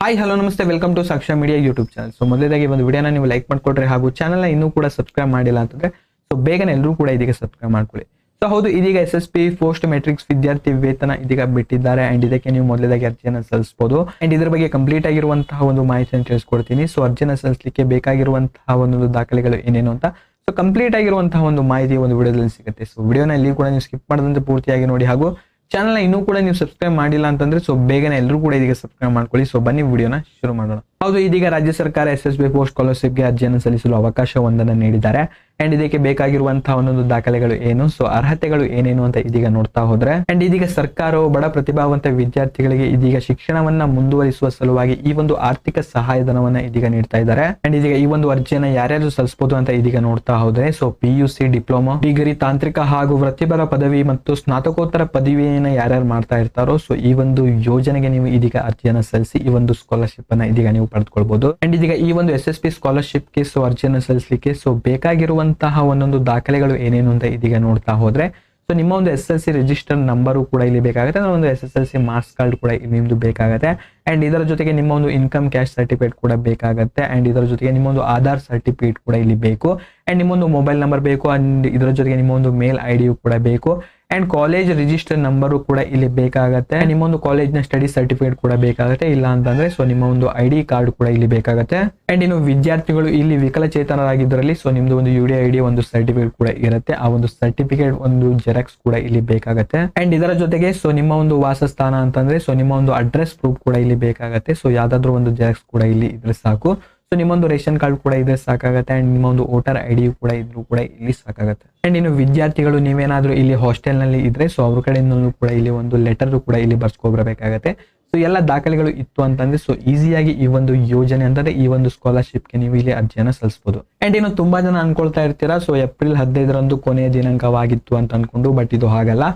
Hi hello ನಮಸ್ತೆ. Welcome to Saksha media YouTube channel so ಮೊದಲೇದಾಗಿ ಒಂದು ವಿಡಿಯೋನ ನೀವು ಲೈಕ್ ಮಾಡ್ಕೊಡ್ರಿ ಹಾಗೂ ಚಾನಲ್ನ ಇನ್ನೂ ಕೂಡ ಸಬ್ಸ್ಕ್ರೈಬ್ ಮಾಡಿಲ್ಲ ಅಂತಂದ್ರೆ ಸೊ ಬೇಗನೆ ಎಲ್ಲರೂ ಕೂಡ ಇದೀಗ ಸಬ್ಸ್ಕ್ರೈಬ್ ಮಾಡ್ಕೊಳ್ಳಿ. ಸೊ ಹೌದು, ಇದೀಗ S S P post matrics ವಿದ್ಯಾರ್ಥಿ ವೇತನ ಇದೀಗ ಬಿಟ್ಟಿದ್ದಾರೆ ಅಂಡ್ ಇದಕ್ಕೆ ನೀವು ಮೊದಲೇದಾಗಿ ಅರ್ಜಿಯನ್ನು ಸಲ್ಲಿಸಬಹುದು ಅಂಡ್ ಇದ್ರ ಬಗ್ಗೆ ಕಂಪ್ಲೀಟ್ ಆಗಿರುವಂತಹ ಒಂದು ಮಾಹಿತಿಯನ್ನು ತಿಳಿಸ್ಕೊಡ್ತೀನಿ ಸೊ ಅರ್ಜಿನ ಸಲ್ಲಿಸಲಿಕ್ಕೆ ಬೇಕಾಗಿರುವಂತಹ ಒಂದು ದಾಖಲೆಗಳು ಏನೇನು ಅಂತ. ಸೊ ಕಂಪ್ಲೀಟ್ ಆಗಿರುವಂತಹ ಒಂದು ಮಾಹಿತಿ ಒಂದು ವಿಡಿಯೋದಲ್ಲಿ ಸಿಗುತ್ತೆ. ಸೊ ವಿಡಿಯೋನ ಇಲ್ಲಿ ಕೂಡ ನೀವು ಸ್ಕಿಪ್ ಮಾಡದಂತೆ ಪೂರ್ತಿಯಾಗಿ ನೋಡಿ ಹಾಗೂ ಚಾನಲ್ನ ಇನ್ನೂ ಕೂಡ ನೀವು ಸಬ್ಸ್ಕ್ರೈಬ್ ಮಾಡಿಲ್ಲ ಅಂತಂದ್ರೆ ಸೊ ಬೇಗನೆ ಎಲ್ಲರೂ ಕೂಡ ಇದೀಗ ಸಬ್ಸ್ಕ್ರೈಬ್ ಮಾಡ್ಕೊಳ್ಳಿ. ಸೊ ಬನ್ನಿ ವಿಡಿಯೋನ ಶುರು ಮಾಡೋಣ. ಹೌದು, ಇದೀಗ ರಾಜ್ಯ ಸರ್ಕಾರ ಎಸ್ ಎಸ್ ಬಿ ಪೋಸ್ಟ್ ಸ್ಕಾಲರ್ಶಿಪ್ಗೆ ಅರ್ಜಿಯನ್ನು ಸಲ್ಲಿಸಲು ಅವಕಾಶ ಒಂದನ್ನು ನೀಡಿದ್ದಾರೆ. ಅಂಡ್ ಇದಕ್ಕೆ ಬೇಕಾಗಿರುವಂತಹ ಒಂದೊಂದು ದಾಖಲೆಗಳು ಏನು? ಸೊ ಅರ್ಹತೆಗಳು ಏನೇನು ಅಂತ ಇದೀಗ ನೋಡ್ತಾ ಹೋದ್ರೆ. ಅಂಡ್ ಇದೀಗ ಸರ್ಕಾರವು ಬಡ ಪ್ರತಿಭಾವಂತ ವಿದ್ಯಾರ್ಥಿಗಳಿಗೆ ಇದೀಗ ಶಿಕ್ಷಣವನ್ನ ಮುಂದುವರಿಸುವ ಸಲುವಾಗಿ ಈ ಒಂದು ಆರ್ಥಿಕ ಸಹಾಯಧನವನ್ನ ಇದೀಗ ನೀಡ್ತಾ ಇದ್ದಾರೆ. ಅಂಡ್ ಇದೀಗ ಈ ಒಂದು ಅರ್ಜಿಯನ್ನ ಯಾರ್ಯಾರು ಸಲ್ಲಿಸಬಹುದು ಅಂತ ಇದೀಗ ನೋಡ್ತಾ ಹೋದ್ರೆ ಸೊ ಪಿ ಡಿಪ್ಲೊಮಾ, ಡಿಗ್ರಿ, ತಾಂತ್ರಿಕ ಹಾಗೂ ವೃತ್ತಿಪರ ಪದವಿ ಮತ್ತು ಸ್ನಾತಕೋತ್ತರ ಪದವಿಯನ್ನ ಯಾರ್ಯಾರು ಮಾಡ್ತಾ ಇರ್ತಾರೋ ಸೊ ಈ ಒಂದು ಯೋಜನೆಗೆ ನೀವು ಇದೀಗ ಅರ್ಜಿಯನ್ನ ಸಲ್ಲಿಸಿ ಈ ಒಂದು ಸ್ಕಾಲರ್ಶಿಪ್ ಅನ್ನ ಇದೀಗ ನೀವು ಪಡೆದುಕೊಳ್ಬಹುದು ಅಂಡ್ ಇದೀಗ ಈ ಒಂದು ಎಸ್ ಎಸ್ ಪಿ ಸ್ಕಾಲರ್ಶಿಪ್ಗೆ ಸೊ ಅರ್ಜಿಯನ್ನು ಸಲ್ಲಿಸಲಿಕ್ಕೆ ಸೊ ಬೇಕಾಗಿರುವಂತಹ ಒಂದೊಂದು ದಾಖಲೆಗಳು ಏನೇನು ಅಂತ ಇದೀಗ ನೋಡ್ತಾ ಹೋದ್ರೆ ಸೊ ನಿಮ್ಮ ಒಂದು S L C register number ಕೂಡ ಇಲ್ಲಿ ಬೇಕಾಗುತ್ತೆ ಒಂದು S S L C marks card ಕೂಡ ಇಲ್ಲಿ ನಿಮ್ದು ಬೇಕಾಗುತ್ತೆ. ಅಂಡ್ ಇದರ ಜೊತೆಗೆ ನಿಮ್ಮ ಒಂದು ಇನ್ಕಮ್ ಕ್ಯಾಶ್ ಸರ್ಟಿಫಿಕೇಟ್ ಕೂಡ ಬೇಕಾಗುತ್ತೆ. ಅಂಡ್ ಇದರ ಜೊತೆಗೆ ನಿಮ್ಮ ಒಂದು ಆಧಾರ್ ಸರ್ಟಿಫಿಕೇಟ್ ಕೂಡ ಇಲ್ಲಿ ಬೇಕು. ಅಂಡ್ ನಿಮ್ಮೊಂದು ಮೊಬೈಲ್ ನಂಬರ್ ಬೇಕು. ಅಂಡ್ ಇದರ ಜೊತೆಗೆ ನಿಮ್ಮ ಒಂದು ಮೇಲ್ ಐ ಡಿಯು ಕೂಡ ಬೇಕು. ಅಂಡ್ ಕಾಲೇಜ್ ರಿಜಿಸ್ಟರ್ ನಂಬರು ಕೂಡ ಇಲ್ಲಿ ಬೇಕಾಗುತ್ತೆ. ನಿಮ್ಮೊಂದು ಕಾಲೇಜ್ನ ಸ್ಟಡಿ ಸರ್ಟಿಫಿಕೇಟ್ ಕೂಡ ಬೇಕಾಗುತ್ತೆ. ಇಲ್ಲ ಅಂತಂದ್ರೆ ಸೊ ನಿಮ್ಮ ಒಂದು ಐ ಡಿ ಕಾರ್ಡ್ ಕೂಡ ಇಲ್ಲಿ ಬೇಕಾಗುತ್ತೆ. ಅಂಡ್ ಇನ್ನು ವಿದ್ಯಾರ್ಥಿಗಳು ಇಲ್ಲಿ ವಿಕಲಚೇತನರಾಗಿದ್ದರಲ್ಲಿ ಸೊ ನಿಮ್ಮದು ಒಂದು ಯು ಡಿ ಐ ಡಿ ಒಂದು ಸರ್ಟಿಫಿಕೇಟ್ ಕೂಡ ಇರುತ್ತೆ. ಆ ಒಂದು ಸರ್ಟಿಫಿಕೇಟ್ ಒಂದು ಜೆರಾಕ್ಸ್ ಕೂಡ ಇಲ್ಲಿ ಬೇಕಾಗುತ್ತೆ. ಅಂಡ್ ಇದರ ಜೊತೆಗೆ ಸೊ ನಿಮ್ಮ ಒಂದು ವಾಸಸ್ಥಾನ ಅಂತಂದ್ರೆ ಸೊ ನಿಮ್ಮ ಒಂದು ಅಡ್ರೆಸ್ ಪ್ರೂಫ್ ಕೂಡ ಇಲ್ಲಿ ಬೇಕಾಗುತ್ತೆ. ಸೊ ಯಾವ್ದಾದ್ರು ಒಂದು ಜೆರಾಕ್ಸ್ ಕೂಡ ಇಲ್ಲಿ ಇದ್ರೆ ಸಾಕು. ಸೊ ನಿಮ್ಮೊಂದು ರೇಷನ್ ಕಾರ್ಡ್ ಕೂಡ ಇದ್ರೆ ಸಾಕಾಗತ್ತೆ ಅಂಡ್ ನಿಮ್ಮ ಒಂದು ವೋಟರ್ ಐ ಡಿ ಕೂಡ ಇದ್ರು ಕೂಡ ಇಲ್ಲಿ ಸಾಕಾಗತ್ತೆ. ಅಂಡ್ ಇನ್ನು ವಿದ್ಯಾರ್ಥಿಗಳು ನೀವೇನಾದ್ರೂ ಇಲ್ಲಿ ಹಾಸ್ಟೆಲ್ನಲ್ಲಿ ಇದ್ರೆ ಸೊ ಅವ್ರ ಕಡೆಯಿಂದಲೂ ಕೂಡ ಇಲ್ಲಿ ಒಂದು ಲೆಟರ್ ಕೂಡ ಇಲ್ಲಿ ಬರ್ಸ್ಕೊಬರಬೇಕಾಗತ್ತೆ ಸೊ ಎಲ್ಲ ದಾಖಲೆಗಳು ಇತ್ತು ಅಂತಂದ್ರೆ ಸೊ ಈಸಿಯಾಗಿ ಈ ಒಂದು ಯೋಜನೆ ಅಂತಂದ್ರೆ, ಈ ಒಂದು ಸ್ಕಾಲರ್ಶಿಪ್ಗೆ ನೀವು ಇಲ್ಲಿ ಅರ್ಜಿಯನ್ನ ಸಲ್ಲಿಸಬಹುದು ಅಂಡ್ ಇನ್ನು ತುಂಬಾ ಜನ ಅನ್ಕೊಳ್ತಾ ಇರ್ತೀರಾ ಸೊ ಏಪ್ರಿಲ್ ಹದಿನೈದರಂದು ಕೊನೆಯ ದಿನಾಂಕವಾಗಿತ್ತು ಅಂತ ಅನ್ಕೊಂಡು ಬಟ್ ಇದು ಹಾಗಲ್ಲ.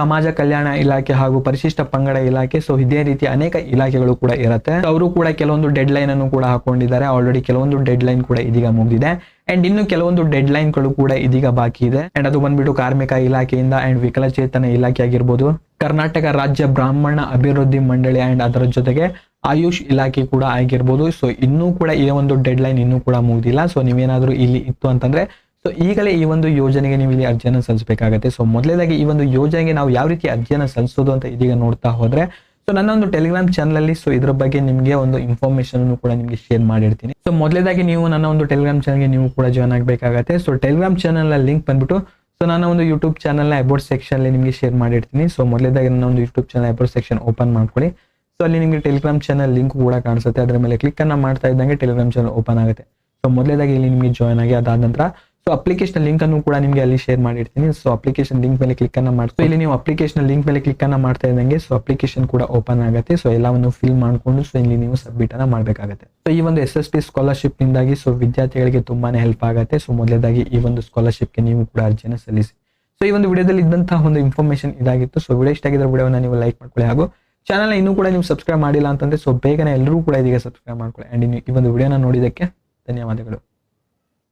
ಸಮಾಜ ಕಲ್ಯಾಣ ಇಲಾಖೆ ಹಾಗೂ ಪರಿಶಿಷ್ಟ ಪಂಗಡ ಇಲಾಖೆ. ಸೊ ಇದೇ ರೀತಿ ಅನೇಕ ಇಲಾಖೆಗಳು ಕೂಡ ಇರುತ್ತೆ. ಅವರು ಕೂಡ ಕೆಲವೊಂದು ಡೆಡ್ ಲೈನ್ ಅನ್ನು ಕೂಡ ಹಾಕೊಂಡಿದ್ದಾರೆ. ಆಲ್ರೆಡಿ ಕೆಲವೊಂದು ಡೆಡ್ ಲೈನ್ ಕೂಡ ಇದೀಗ ಮುಗಿದಿದೆ. ಅಂಡ್ ಇನ್ನು ಕೆಲವೊಂದು ಡೆಡ್ ಲೈನ್ಗಳು ಕೂಡ ಇದೀಗ ಬಾಕಿ ಇದೆ. ಅಂಡ್ ಅದು ಬಂದ್ಬಿಟ್ಟು ಕಾರ್ಮಿಕ ಇಲಾಖೆಯಿಂದ ಅಂಡ್ ವಿಕಲಚೇತನ ಇಲಾಖೆ ಆಗಿರ್ಬೋದು. ಕರ್ನಾಟಕ ರಾಜ್ಯ ಬ್ರಾಹ್ಮಣ ಅಭಿವೃದ್ಧಿ ಮಂಡಳಿ ಅಂಡ್ ಅದರ ಜೊತೆಗೆ ಆಯುಷ್ ಇಲಾಖೆ ಕೂಡ ಆಗಿರ್ಬೋದು. ಸೊ ಇನ್ನೂ ಕೂಡ ಈ ಒಂದು ಡೆಡ್ ಲೈನ್ ಇನ್ನೂ ಕೂಡ ಮುಗಿದಿಲ್ಲ. ಸೊ ನೀವೇನಾದ್ರೂ ಇಲ್ಲಿ ಇತ್ತು ಅಂತಂದ್ರೆ ಸೊ ಈಗಲೇ ಈ ಒಂದು ಯೋಜನೆಗೆ ನೀವು ಇಲ್ಲಿ ಅರ್ಜಿಯನ್ನು ಸಲ್ಲಿಸಬೇಕಾಗತ್ತೆ. ಸೊ ಮೊದಲೇದಾಗಿ ಈ ಒಂದು ಯೋಜನೆಗೆ ನಾವು ಯಾವ ರೀತಿ ಅರ್ಜಿಯನ್ನು ಸಲ್ಲಿಸೋದು ಅಂತ ಇದೀಗ ನೋಡ್ತಾ ಹೋದ್ರೆ ಸೊ ನನ್ನ ಒಂದು ಟೆಲಿಗ್ರಾಮ್ ಚಾನಲ್ ಅಲ್ಲಿ ಸೊ ಇದ್ರ ಬಗ್ಗೆ ನಿಮಗೆ ಒಂದು ಇನ್ಫಾರ್ಮೇಶನ್ ಕೂಡ ನಿಮಗೆ ಶೇರ್ ಮಾಡಿರ್ತೀನಿ. ಸೊ ಮೊದಲೇದಾಗಿ ನೀವು ನನ್ನ ಒಂದು ಟೆಲಿಗ್ರಾಮ್ ಚಾನಲ್ಗೆ ನೀವು ಕೂಡ ಜಾಯ್ನ್ ಆಗಬೇಕಾಗತ್ತೆ. ಸೊ ಟೆಲಿಗ್ರಾಮ್ ಚಾನಲ್ ಲಿಂಕ್ ಬಂದ್ಬಿಟ್ಟು ಸೊ ನನ್ನ ಒಂದು ಯೂಟ್ಯೂಬ್ ಚಾನಲ್ನ ಅಬೌಟ್ ಸೆಕ್ಷನ್ ಅಲ್ಲಿ ನಿಮಗೆ ಶೇರ್ ಮಾಡಿರ್ತೀನಿ. ಸೊ ಮೊದಲೇದಾಗಿ ನನ್ನ ಒಂದು YouTube channel about section open ಮಾಡ್ಕೊಳ್ಳಿ. ಸೊ ಅಲ್ಲಿ ನಿಮಗೆ ಟೆಲಿಗ್ರಾಮ್ ಚಾನಲ್ ಲಿಂಕ್ ಕೂಡ ಕಾಣಿಸುತ್ತೆ. ಅದರ ಮೇಲೆ ಕ್ಲಿಕ್ ಅನ್ನ ಮಾಡ್ತಾ ಇದ್ದಂಗೆ ಟೆಲಿಗ್ರಾಮ್ ಚಾನಲ್ ಓಪನ್ ಆಗುತ್ತೆ. ಸೊ ಮೊದಲೇದಾಗಿ ಇಲ್ಲಿ ನಿಮಗೆ ಜಾಯ್ನ್ ಆಗಿ ಅದಾದ ನಂತರ ಸೊ ಅಪ್ಲಿಕೇಶನ್ ಲಿಂಕ್ ಅನ್ನು ಕೂಡ ನಿಮಗೆ ಅಲ್ಲಿ ಶೇರ್ ಮಾಡಿರ್ತೀನಿ. ಸೊ ಅಪ್ಲಿಕೇಶನ್ ಲಿಂಕ್ ಮೇಲೆ ಕ್ಲಿಕ್ ಅನ್ನ ಮಾಡ್ತೀವಿ ಇಲ್ಲಿ ನೀವು ಅಪ್ಲಿಕೇಶನ್ ಲಿಂಕ್ ಮೇಲೆ ಕ್ಲಿಕ್ ಅನ್ನ ಮಾಡ್ತಾ ಇದ್ದಂಗೆ ಸೊ ಅಪ್ಲಿಕೇಶನ್ ಕೂಡ ಓಪನ್ ಆಗುತ್ತೆ. ಸೊ ಎಲ್ಲವನ್ನು ಫಿಲ್ ಮಾಡ್ಕೊಂಡು ಸೊ ಇಲ್ಲಿ ನೀವು ಸಬ್ಮಿಟ್ ಅನ್ನ ಮಾಡಬೇಕಾಗುತ್ತೆ. ಸೊ ಈ ಒಂದು ಎಸ್ ಎಸ್ ಟಿ ಸ್ಕಾಲರ್ಶಿಪ್ ನಿಂದಾಗಿ ಸೊ ವಿದ್ಯಾರ್ಥಿಗಳಿಗೆ ತುಂಬಾನೇ ಹೆಲ್ಪ್ ಆಗುತ್ತೆ. ಸೊ ಮೊದಲೇದಾಗಿ ಈ ಒಂದು ಸ್ಕಾಲರ್ಶಿಪ್ಗೆ ನೀವು ಕೂಡ ಅರ್ಜಿಯನ್ನು ಸಲ್ಲಿಸಿ. ಸೊ ಈ ಒಂದು ವಿಡಿಯೋದಲ್ಲಿ ಇದ್ದಂತಹ ಒಂದು ಇನ್ಫಾರ್ಮೇಶನ್ ಇದಾಗಿತ್ತು. ಸೊ ವಿಡಿಯೋ ಇಷ್ಟ ಆಗಿದ್ರೆ ವಿಡಿಯೋನ ನೀವು ಲೈಕ್ ಮಾಡ್ಕೊಳ್ಳಿ. ಹಾಗೂ ಚಾನಲ್ ಇನ್ನೂ ಕೂಡ ನೀವು ಸಬ್ಸ್ಕ್ರೈಬ್ ಮಾಡಿಲ್ಲ ಅಂತಂದ್ರೆ ಸೊ ಬೇಗನೆ ಎಲ್ಲರೂ ಕೂಡ ಇದೀಗ ಸಬ್ಸ್ಕ್ರೈಬ್ ಮಾಡ್ಕೊಳ್ಳಿ. ಅಂಡ್ ಈ ಒಂದು ವಿಡಿಯೋನ ನೋಡಿದಕ್ಕೆ ಧನ್ಯವಾದಗಳು.